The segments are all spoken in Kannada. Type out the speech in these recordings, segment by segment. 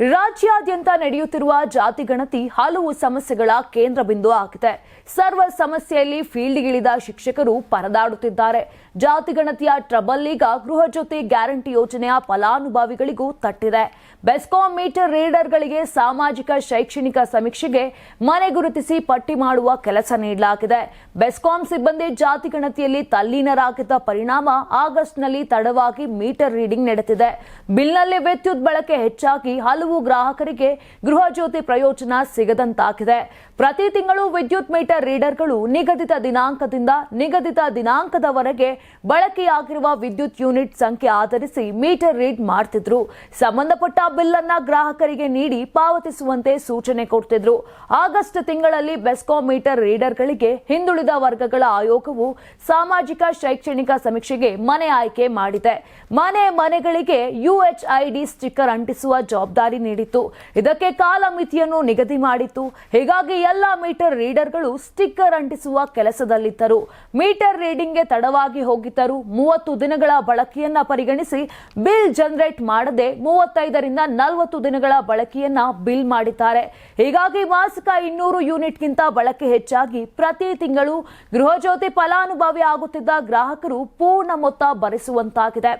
ರಾಜ್ಯಾದ್ಯಂತ ನಡೆಯುತ್ತಿರುವ ಜಾತಿ ಗಣತಿ ಹಲವು ಸಮಸ್ಯೆಗಳ ಕೇಂದ್ರ ಬಿಂದು ಆಗಿದೆ. ಸರ್ವ ಸಮಸ್ಯೆಯಲ್ಲಿ ಫೀಲ್ಡ್ಗಿಳಿದ ಶಿಕ್ಷಕರು ಪರದಾಡುತ್ತಿದ್ದಾರೆ. ಜಾತಿ ಗಣತಿಯ ಟ್ರಬಲ್ ಈಗ ಗೃಹ ಜ್ಯೋತಿ ಗ್ಯಾರಂಟಿ ಯೋಜನೆಯ ಫಲಾನುಭವಿಗಳಿಗೂ ತಟ್ಟಿದೆ. ಬೆಸ್ಕಾಂ ಮೀಟರ್ ರೀಡರ್ಗಳಿಗೆ ಸಾಮಾಜಿಕ ಶೈಕ್ಷಣಿಕ ಸಮೀಕ್ಷೆಗೆ ಮನೆ ಗುರುತಿಸಿ ಪಟ್ಟಿ ಮಾಡುವ ಕೆಲಸ ನೀಡಲಾಗಿದೆ. ಬೆಸ್ಕಾಂ ಸಿಬ್ಬಂದಿ ಜಾತಿ ಗಣತಿಯಲ್ಲಿ ತಲ್ಲೀನರಾಗಿದ್ದ ಪರಿಣಾಮ ಆಗಸ್ಟ್ನಲ್ಲಿ ತಡವಾಗಿ ಮೀಟರ್ ರೀಡಿಂಗ್ ನಡೆದಿದೆ. ಬಿಲ್ನಲ್ಲಿ ವಿದ್ಯುತ್ ಬಳಕೆ ಹೆಚ್ಚಾಗಿ ಹಲವು ಗ್ರಾಹಕರಿಗೆ ಗೃಹ ಜ್ಯೋತಿ ಪ್ರಯೋಜನ ಸಿಗದಂತಾಗಿದೆ. ಪ್ರತಿ ತಿಂಗಳು ವಿದ್ಯುತ್ ಮೀಟರ್ ರೀಡರ್ಗಳು ನಿಗದಿತ ದಿನಾಂಕದಿಂದ ನಿಗದಿತ ದಿನಾಂಕದವರೆಗೆ ಬಳಕೆಯಾಗಿರುವ ವಿದ್ಯುತ್ ಯೂನಿಟ್ ಸಂಖ್ಯೆ ಆಧರಿಸಿ ಮೀಟರ್ ರೀಡ್ ಮಾಡ್ತಿದ್ರು. ಸಂಬಂಧಪಟ್ಟ ಬಿಲ್ ಅನ್ನ ಗ್ರಾಹಕರಿಗೆ ನೀಡಿ ಪಾವತಿಸುವಂತೆ ಸೂಚನೆ ಕೊಡ್ತಿದ್ರು. ಆಗಸ್ಟ್ ತಿಂಗಳಲ್ಲಿ ಬೆಸ್ಕಾಂ ಮೀಟರ್ ರೀಡರ್ಗಳಿಗೆ ಹಿಂದುಳಿದ ವರ್ಗಗಳ ಆಯೋಗವು ಸಾಮಾಜಿಕ ಶೈಕ್ಷಣಿಕ ಸಮೀಕ್ಷೆಗೆ ಮನೆ ಆಯ್ಕೆ ಮಾಡಿದೆ. ಮನೆ ಮನೆಗಳಿಗೆ ಯುಎಚ್ಐಡಿ ಸ್ಟಿಕ್ಕರ್ ಅಂಟಿಸುವ ಜವಾಬ್ದಾರಿ ನೀಡಿತ್ತು. ಇದಕ್ಕೆ ಕಾಲಮಿತಿಯನ್ನು ನಿಗದಿ ಮಾಡಿತ್ತು. ಹೀಗಾಗಿ ಎಲ್ಲ ಮೀಟರ್ ರೀಡರ್ಗಳು ಸ್ಟಿಕ್ಕರ್ ಅಂಟಿಸುವ ಕೆಲಸದಲ್ಲಿದ್ದರು. ಮೀಟರ್ ರೀಡಿಂಗ್ಗೆ ತಡವಾಗಿ ಹೋಗಿದ್ದರು. ಮೂವತ್ತು ದಿನಗಳ ಬಳಕೆಯನ್ನ ಪರಿಗಣಿಸಿ ಬಿಲ್ ಜನರೇಟ್ ಮಾಡದೆ ಮೂವತ್ತೈದರಿಂದ ನಲವತ್ತು ದಿನಗಳ ಬಳಕೆಯನ್ನ ಬಿಲ್ ಮಾಡಿದ್ದಾರೆ. ಹೀಗಾಗಿ ಮಾಸಿಕ ಇನ್ನೂರು ಯೂನಿಟ್ಗಿಂತ ಬಳಕೆ ಹೆಚ್ಚಾಗಿ ಪ್ರತಿ ತಿಂಗಳು ಗೃಹಜ್ಯೋತಿ ಫಲಾನುಭವಿ ಆಗುತ್ತಿದ್ದ ಗ್ರಾಹಕರು ಪೂರ್ಣ ಮೊತ್ತ ಭರಿಸುವಂತಾಗಿದೆ.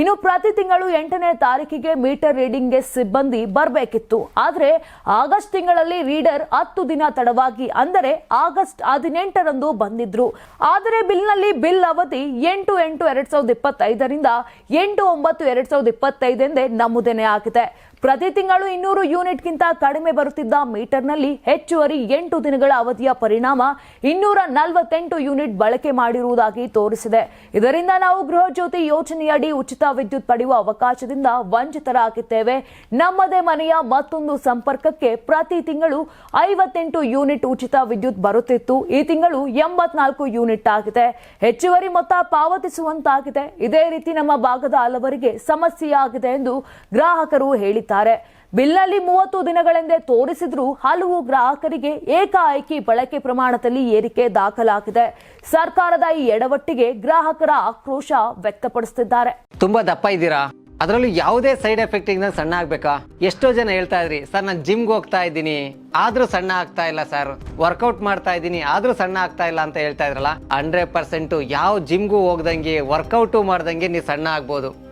ಇನ್ನು ಪ್ರತಿ ತಿಂಗಳು ಎಂಟನೇ ತಾರೀಕಿಗೆ ಮೀಟರ್ ರೀಡಿಂಗ್ಗೆ ಸಿಬ್ಬಂದಿ ಬರಬೇಕಿತ್ತು. ಆದರೆ ಆಗಸ್ಟ್ ತಿಂಗಳಲ್ಲಿ ರೀಡರ್ ಹತ್ತು ದಿನ ತಡವಾಗಿ ಅಂದರೆ ಆಗಸ್ಟ್ ಹದಿನೆಂಟರಂದು ಬಂದಿದ್ರು. ಆದರೆ ಬಿಲ್ನಲ್ಲಿ ಬಿಲ್ ಅವಧಿ ಎಂಟು ಎಂಟು ಎರಡ್ ಸಾವಿರದ ಇಪ್ಪತ್ತೈದರಿಂದ ಎಂಟು ಒಂಬತ್ತು ಎರಡ್ ಸಾವಿರದ ಇಪ್ಪತ್ತೈದೆಂದೇ ನಮೂದನೆ ಆಗಿದೆ. ಪ್ರತಿ ತಿಂಗಳು ಇನ್ನೂರು ಯೂನಿಟ್ಗಿಂತ ಕಡಿಮೆ ಬರುತ್ತಿದ್ದ ಮೀಟರ್ನಲ್ಲಿ ಹೆಚ್ಚುವರಿ ಎಂಟು ದಿನಗಳ ಅವಧಿಯ ಪರಿಣಾಮ ಇನ್ನೂರ ನಲವತ್ತೆಂಟು ಯೂನಿಟ್ ಬಳಕೆ ಮಾಡಿರುವುದಾಗಿ ತೋರಿಸಿದೆ. ಇದರಿಂದ ನಾವು ಗೃಹ ಜ್ಯೋತಿ ಯೋಜನೆಯಡಿ ಉಚಿತ ವಿದ್ಯುತ್ ಪಡೆಯುವ ಅವಕಾಶದಿಂದ ವಂಚಿತರಾಗಿದ್ದೇವೆ. ನಮ್ಮದೇ ಮನೆಯ ಮತ್ತೊಂದು ಸಂಪರ್ಕಕ್ಕೆ ಪ್ರತಿ ತಿಂಗಳು ಐವತ್ತೆಂಟು ಯೂನಿಟ್ ಉಚಿತ ವಿದ್ಯುತ್ ಬರುತ್ತಿತ್ತು. ಈ ತಿಂಗಳು ಎಂಬತ್ನಾಲ್ಕು ಯೂನಿಟ್ ಆಗಿದೆ. ಹೆಚ್ಚುವರಿ ಮೊತ್ತ ಪಾವತಿಸುವಂತಾಗಿದೆ. ಇದೇ ರೀತಿ ನಮ್ಮ ಭಾಗದ ಹಲವರಿಗೆ ಸಮಸ್ಯೆಯಾಗಿದೆ ಎಂದು ಗ್ರಾಹಕರು ಹೇಳಿದ್ದಾರೆ. ಬಿಲ್ನಲ್ಲಿ ಮೂವತ್ತು ದಿನಗಳೆಂದೇ ತೋರಿಸಿದ್ರೂ ಹಲವು ಗ್ರಾಹಕರಿಗೆ ಏಕಾಏಕಿ ಬಳಕೆ ಪ್ರಮಾಣದಲ್ಲಿ ಏರಿಕೆ ದಾಖಲಾಗಿದೆ. ಸರ್ಕಾರದ ಈ ಎಡವಟ್ಟಿಗೆ ಗ್ರಾಹಕರ ಆಕ್ರೋಶ ವ್ಯಕ್ತಪಡಿಸುತ್ತಿದ್ದಾರೆ. ತುಂಬಾ ದಪ್ಪ ಇದ್ದೀರಾ? ಅದರಲ್ಲೂ ಯಾವುದೇ ಸೈಡ್ ಎಫೆಕ್ಟ್ ಇಂದ ಸಣ್ಣ ಆಗ್ಬೇಕಾ? ಎಷ್ಟೋ ಜನ ಹೇಳ್ತಾ ಇದ್ರಿ, ಸರ್, ನಾನು ಜಿಮ್ಗೆ ಹೋಗ್ತಾ ಇದ್ದೀನಿ. ಆದ್ರೂ ಸಣ್ಣ ಆಗ್ತಾ ಇಲ್ಲ, ಸರ್, ವರ್ಕೌಟ್ ಮಾಡ್ತಾ ಇದ್ದೀನಿ. ಆದ್ರೂ ಸಣ್ಣ ಆಗ್ತಾ ಇಲ್ಲ ಅಂತ ಹೇಳ್ತಾ ಇದ್ರಲ್ಲ, ಹಂಡ್ರೆಡ್ ಪರ್ಸೆಂಟ್ ಯಾವ ಜಿಮ್ಗೂ ಹೋಗ್ದಂಗೆ, ವರ್ಕೌಟು ಮಾಡ್ದಂಗೆ ನೀವು ಸಣ್ಣ ಆಗ್ಬೋದು.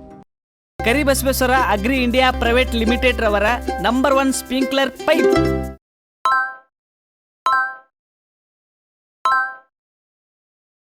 Karibasaveshwara agri India private limited ರವರ ನಂಬರ್ ಒನ್ ಸ್ಪ್ರಿಂಕ್ಲರ್ ಪೈಪ್.